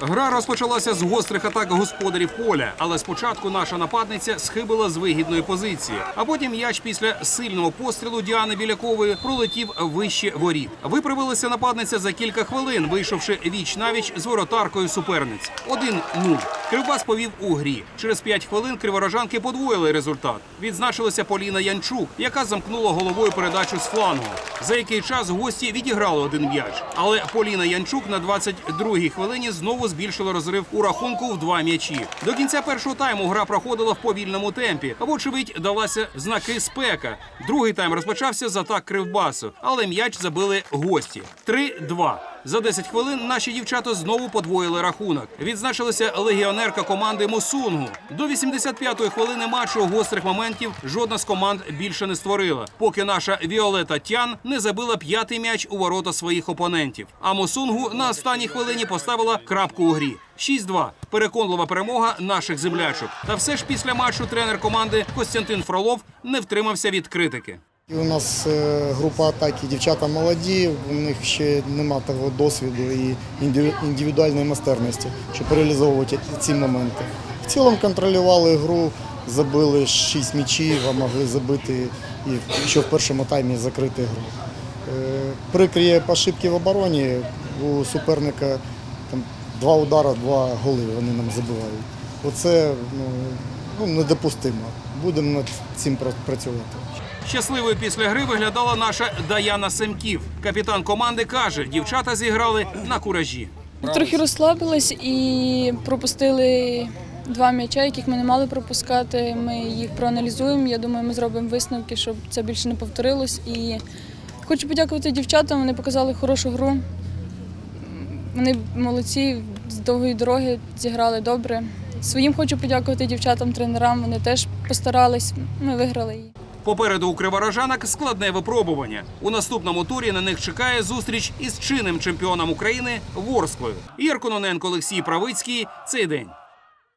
Гра розпочалася з гострих атак господарів поля, але спочатку наша нападниця схибила з вигідної позиції. А потім м'яч після сильного пострілу Діани Білякової пролетів вище воріт. Виправилася нападниця за кілька хвилин, вийшовши віч навіч з воротаркою суперниць. 1-0. Кривбас повів у грі. Через 5 хвилин криворожанки подвоїли результат. Відзначилася Поліна Янчук, яка замкнула головою передачу з флангу. За який час гості відіграли один м'яч. Але Поліна Янчук на 22-й хвилині знову збільшила розрив у рахунку в два м'ячі. До кінця першого тайму гра проходила в повільному темпі. Вочевидь, далася знаки спека. Другий тайм розпочався з атак кривбасу, але м'яч забили гості. 3-2. За 10 хвилин наші дівчата знову подвоїли рахунок. Відзначилася легіонерка команди Мусунгу. До 85-ї хвилини матчу гострих моментів жодна з команд більше не створила, поки наша Віолета Тян не забила п'ятий м'яч у ворота своїх опонентів. А Мусунгу на останній хвилині поставила крапку у грі. 6-2. Переконлива перемога наших землячок. Та все ж після матчу тренер команди Костянтин Фролов не втримався від критики. У нас е, група атаки, дівчата молоді, у них ще нема того досвіду і індивідуальної майстерності, щоб реалізовувати ці моменти. В цілому контролювали гру, забили 6 м'ячів, а могли забити і ще в першому таймі закрити гру. Е, Прикрі ошибки в обороні у суперника там, два удара, два голи вони нам забивають. Оце ну, ну, недопустимо. Будемо над цим працювати. Щасливою після гри виглядала наша Даяна Семків. Капітан команди каже, дівчата зіграли на куражі. Трохи розслабились і пропустили два м'яча, яких ми не мали пропускати. Ми їх проаналізуємо. Я думаю, ми зробимо висновки, щоб це більше не повторилось. І хочу подякувати дівчатам. Вони показали хорошу гру. Вони молодці з довгої дороги зіграли добре. Своїм хочу подякувати дівчатам, тренерам. Вони теж постарались. Ми виграли її. Попереду у криворожанок складне випробування. У наступному турі на них чекає зустріч із чинним чемпіоном України Ворсклою. Іркононенко Кононенко, Олексій Правицький. Цей день.